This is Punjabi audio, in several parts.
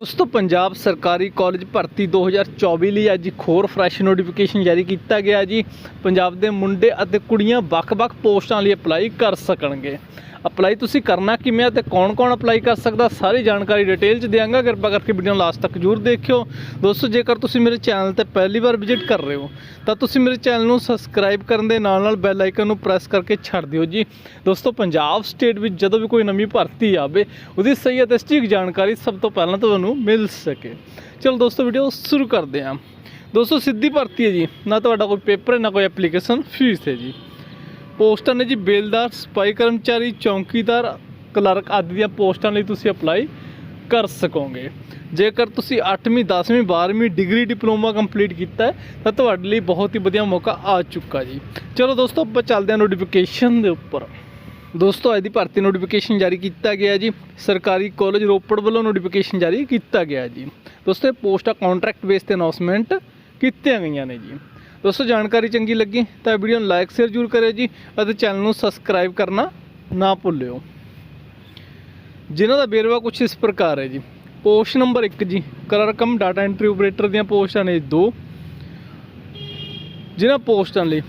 ਦੋਸਤੋ, ਪੰਜਾਬ ਸਰਕਾਰੀ ਕਾਲਜ ਭਰਤੀ 2024 ਲਈ ਅੱਜ ਇੱਕ ਹੋਰ ਫਰੈਸ਼ ਨੋਟੀਫਿਕੇਸ਼ਨ ਜਾਰੀ ਕੀਤਾ ਗਿਆ ਜੀ। ਪੰਜਾਬ ਦੇ ਮੁੰਡੇ ਅਤੇ ਕੁੜੀਆਂ ਵੱਖ-ਵੱਖ ਪੋਸਟਾਂ ਲਈ ਅਪਲਾਈ ਕਰ ਸਕਣਗੇ। ਅਪਲਾਈ ਤੁਸੀਂ ਕਰਨਾ ਕਿਵੇਂ ਆ ਤੇ ਕੌਣ-ਕੌਣ ਅਪਲਾਈ ਕਰ ਸਕਦਾ, ਸਾਰੀ ਜਾਣਕਾਰੀ ਡਿਟੇਲ ਚ ਦਿਆਂਗਾ। ਕਿਰਪਾ ਕਰਕੇ ਵੀਡੀਓ ਨੂੰ ਲਾਸਟ ਤੱਕ ਜਰੂਰ ਦੇਖਿਓ। ਦੋਸਤੋ, ਜੇਕਰ ਤੁਸੀਂ ਮੇਰੇ ਚੈਨਲ ਤੇ ਪਹਿਲੀ ਵਾਰ ਵਿਜ਼ਿਟ ਕਰ ਰਹੇ ਹੋ, ਤਾਂ ਤੁਸੀਂ ਮੇਰੇ ਚੈਨਲ ਨੂੰ ਸਬਸਕ੍ਰਾਈਬ ਕਰਨ ਦੇ ਨਾਲ-ਨਾਲ ਬੈਲ ਆਈਕਨ ਨੂੰ ਪ੍ਰੈਸ ਕਰਕੇ ਛੱਡ ਦਿਓ ਜੀ। ਦੋਸਤੋ, ਪੰਜਾਬ ਸਟੇਟ ਵਿੱਚ ਜਦੋਂ ਵੀ ਕੋਈ ਨਵੀਂ ਭਰਤੀ ਆਵੇ, ਉਹਦੀ ਸਹੀ ਅਤੇ ਸਟੀਕ ਜਾਣਕਾਰੀ ਸਭ ਤੋਂ ਪਹਿਲਾਂ ਤੁਹਾਨੂੰ ਮਿਲ ਸਕੇ। ਚਲੋ ਦੋਸਤੋ ਵੀਡੀਓ ਸ਼ੁਰੂ ਕਰਦੇ ਹਾਂ। ਦੋਸਤੋ, ਸਿੱਧੀ ਭਰਤੀ ਹੈ ਜੀ। ਨਾ ਤੁਹਾਡਾ ਕੋਈ ਪੇਪਰ ਹੈ, ਨਾ ਕੋਈ ਐਪਲੀਕੇਸ਼ਨ ਫੀਸ ਹੈ ਜੀ। ਪੋਸਟਾਂ ਨੇ ਜੀ ਬੇਲਦਾਰ ਸਪਾਈ ਕਰਮਚਾਰੀ, ਚੌਂਕੀਦਾਰ, ਕਲਰਕ ਆਦਿ ਦੀਆਂ ਪੋਸਟਾਂ ਲਈ ਤੁਸੀਂ ਅਪਲਾਈ ਕਰ ਸਕੋਗੇ। ਜੇਕਰ ਤੁਸੀਂ 8ਵੀਂ 10ਵੀਂ 12ਵੀਂ ਡਿਗਰੀ ਡਿਪਲੋਮਾ ਕੰਪਲੀਟ ਕੀਤਾ ਹੈ, ਤਾਂ ਤੁਹਾਡੇ ਲਈ ਬਹੁਤ ਹੀ ਵਧੀਆ ਮੌਕਾ ਆ ਚੁੱਕਾ ਜੀ। ਚਲੋ ਦੋਸਤੋ, ਆਪਾਂ ਚੱਲਦੇ ਹਾਂ ਨੋਟੀਫਿਕੇਸ਼ਨ ਦੇ ਉੱਪਰ। ਦੋਸਤੋ, ਅੱਜ ਦੀ ਭਰਤੀ ਨੋਟੀਫਿਕੇਸ਼ਨ ਜਾਰੀ ਕੀਤਾ ਗਿਆ ਜੀ। ਸਰਕਾਰੀ ਕਾਲਜ ਰੋਪੜ ਵੱਲੋਂ ਨੋਟੀਫਿਕੇਸ਼ਨ ਜਾਰੀ ਕੀਤਾ ਗਿਆ ਜੀ। ਦੋਸਤੋ, ਇਹ ਪੋਸਟਾਂ ਕੰਟਰੈਕਟ ਬੇਸ ਤੇ ਅਨਾਉਂਸਮੈਂਟ ਕੀਤੀਆਂ ਗਈਆਂ ਨੇ ਜੀ। ਦੋਸਤੋ, ਜਾਣਕਾਰੀ ਚੰਗੀ ਲੱਗੀ ਤਾਂ ਵੀਡੀਓ ਨੂੰ ਲਾਈਕ ਸ਼ੇਅਰ ਜ਼ਰੂਰ ਕਰਿਓ ਜੀ ਅਤੇ ਚੈਨਲ ਨੂੰ ਸਬਸਕ੍ਰਾਈਬ ਕਰਨਾ ਨਾ ਭੁੱਲਿਓ। ਜਿਨ੍ਹਾਂ ਦਾ ਵੇਰਵਾ ਕੁਝ ਇਸ ਪ੍ਰਕਾਰ ਹੈ ਜੀ। ਪੋਸਟ ਨੰਬਰ 1 ਜੀ ਕਲਰਕਮ ਡਾਟਾ ਐਂਟਰੀ ਆਪਰੇਟਰ ਦੀਆਂ ਪੋਸਟਾਂ ਨੇ ਦੋ। ਜਿਨ੍ਹਾਂ ਪੋਸਟਾਂ ਲਈ,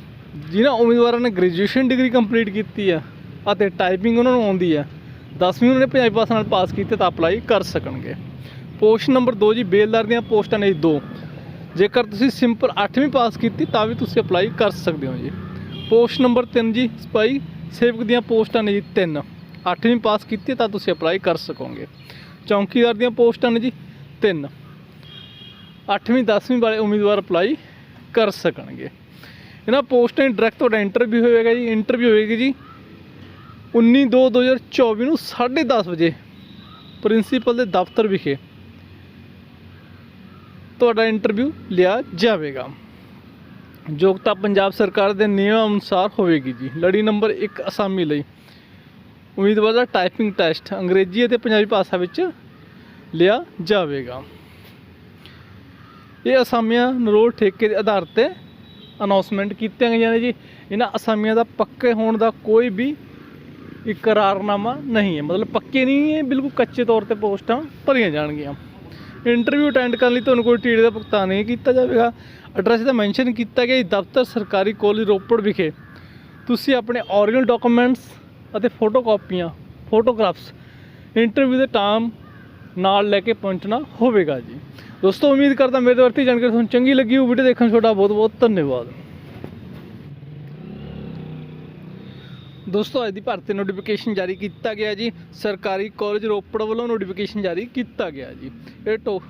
ਜਿਨ੍ਹਾਂ ਉਮੀਦਵਾਰਾਂ ਨੇ ਗ੍ਰੈਜੂਏਸ਼ਨ ਡਿਗਰੀ ਕੰਪਲੀਟ ਕੀਤੀ ਆ ਅਤੇ ਟਾਈਪਿੰਗ ਉਹਨਾਂ ਨੂੰ ਆਉਂਦੀ ਆ 10ਵੀਂ ਉਹਨਾਂ ਨੇ ਪੰਜਾਬੀ ਭਾਸ਼ਾ ਨਾਲ ਪਾਸ ਕੀਤੀ ਤਾਂ ਅਪਲਾਈ ਕਰ ਸਕਣਗੇ। ਪੋਸਟ ਨੰਬਰ 2 ਜੀ, ਬੇਲਦਾਰ ਦੀਆਂ ਪੋਸਟਾਂ ਨੇ ਦੋ। ਜੇਕਰ ਤੁਸੀਂ ਸਿੰਪਲ 8ਵੀਂ ਪਾਸ ਕੀਤੀ, ਤਾਂ ਵੀ ਤੁਸੀਂ ਅਪਲਾਈ ਕਰ ਸਕਦੇ ਹੋ ਜੀ। ਪੋਸਟ ਨੰਬਰ 3 ਜੀ, ਸਪਾਈ ਸੇਵਕ ਦੀਆਂ ਪੋਸਟਾਂ ਨੇ ਜੀ 3 8ਵੀਂ ਪਾਸ ਕੀਤੀ, ਤਾਂ ਤੁਸੀਂ ਅਪਲਾਈ ਕਰ ਸਕੋਗੇ। ਚੌਂਕੀਦਾਰ ਦੀਆਂ ਪੋਸਟਾਂ ਨੇ ਜੀ 3 8ਵੀਂ 10ਵੀਂ ਵਾਲੇ ਉਮੀਦਵਾਰ ਅਪਲਾਈ ਕਰ ਸਕਣਗੇ। ਇਹਨਾਂ ਪੋਸਟਾਂ ਦੀ ਡਾਇਰੈਕਟ ਤੁਹਾਡਾ ਇੰਟਰਵਿਊ ਹੋਵੇਗਾ ਜੀ। ਇੰਟਰਵਿਊ ਹੋਵੇਗੀ ਜੀ 19 2 2024 ਨੂੰ 10:30 ਵਜੇ ਪ੍ਰਿੰਸੀਪਲ ਦੇ ਦਫ਼ਤਰ ਵਿਖੇ। ਤੁਹਾਡਾ ਇੰਟਰਵਿਊ ਲਿਆ ਜਾਵੇਗਾ। ਯੋਗਤਾ ਪੰਜਾਬ ਸਰਕਾਰ ਦੇ ਨਿਯਮ ਅਨੁਸਾਰ ਹੋਵੇਗੀ ਜੀ। ਲੜੀ ਨੰਬਰ 1 ਅਸਾਮੀ ਲਈ। ਉਮੀਦਵਾਰ ਦਾ ਟਾਈਪਿੰਗ ਟੈਸਟ ਅੰਗਰੇਜ਼ੀ ਅਤੇ ਪੰਜਾਬੀ ਭਾਸ਼ਾ ਵਿੱਚ ਲਿਆ ਜਾਵੇਗਾ। ਇਹ ਅਸਾਮੀਆਂ ਨਰੋਲ ਠੇਕੇ ਦੇ ਆਧਾਰ ਤੇ ਅਨਾਉਂਸਮੈਂਟ ਕੀਤੀਆਂ ਗਈਆਂ ਨੇ ਜੀ। ਇਹਨਾਂ ਅਸਾਮੀਆਂ ਦਾ ਪੱਕੇ ਹੋਣ ਦਾ ਕੋਈ ਵੀ ਇਕਰਾਰਨਾਮਾ ਨਹੀਂ ਹੈ। ਮਤਲਬ ਪੱਕੇ ਨਹੀਂ ਹੈ, ਬਿਲਕੁਲ ਕੱਚੇ ਤੌਰ ਤੇ ਪੋਸਟਾਂ ਭਰੀਆਂ ਜਾਣਗੀਆਂ। ਇੰਟਰਵਿਊ ਅਟੈਂਡ ਕਰਨ ਲਈ ਤੁਹਾਨੂੰ ਕੋਈ ਟੀੜੇ ਦਾ ਭੁਗਤਾਨ ਨਹੀਂ ਕੀਤਾ ਜਾਵੇਗਾ। ਐਡਰੈਸ ਦਾ ਮੈਂਸ਼ਨ ਕੀਤਾ ਗਿਆ ਜੀ, ਦਫ਼ਤਰ ਸਰਕਾਰੀ ਕਾਲਜ ਰੋਪੜ ਵਿਖੇ। ਤੁਸੀਂ ਆਪਣੇ ਓਰੀਜਨਲ ਡਾਕੂਮੈਂਟਸ ਅਤੇ ਫੋਟੋ ਕਾਪੀਆਂ ਫੋਟੋਗ੍ਰਾਫਸ ਇੰਟਰਵਿਊ ਦੇ ਟਾਈਮ ਨਾਲ ਲੈ ਕੇ ਪਹੁੰਚਣਾ ਹੋਵੇਗਾ ਜੀ। ਦੋਸਤੋ ਉਮੀਦ ਕਰਦਾ ਮੇਰੇ ਵਰਤੀ ਜਾਣਕਾਰੀ ਤੁਹਾਨੂੰ ਚੰਗੀ ਲੱਗੀ ਹੋ ਵੀਡੀਓ ਦੇਖਣ ਲਈ ਤੁਹਾਡਾ ਬਹੁਤ ਬਹੁਤ ਧੰਨਵਾਦ। ਦੋਸਤੋ, ਅੱਜ ਦੀ ਭਰਤੀ ਨੋਟੀਫਿਕੇਸ਼ਨ ਜਾਰੀ ਕੀਤਾ ਗਿਆ ਜੀ। ਸਰਕਾਰੀ ਕਾਲਜ ਰੋਪੜ ਵੱਲੋਂ ਨੋਟੀਫਿਕੇਸ਼ਨ ਜਾਰੀ ਕੀਤਾ ਗਿਆ ਜੀ। ਇਹ ਟੋ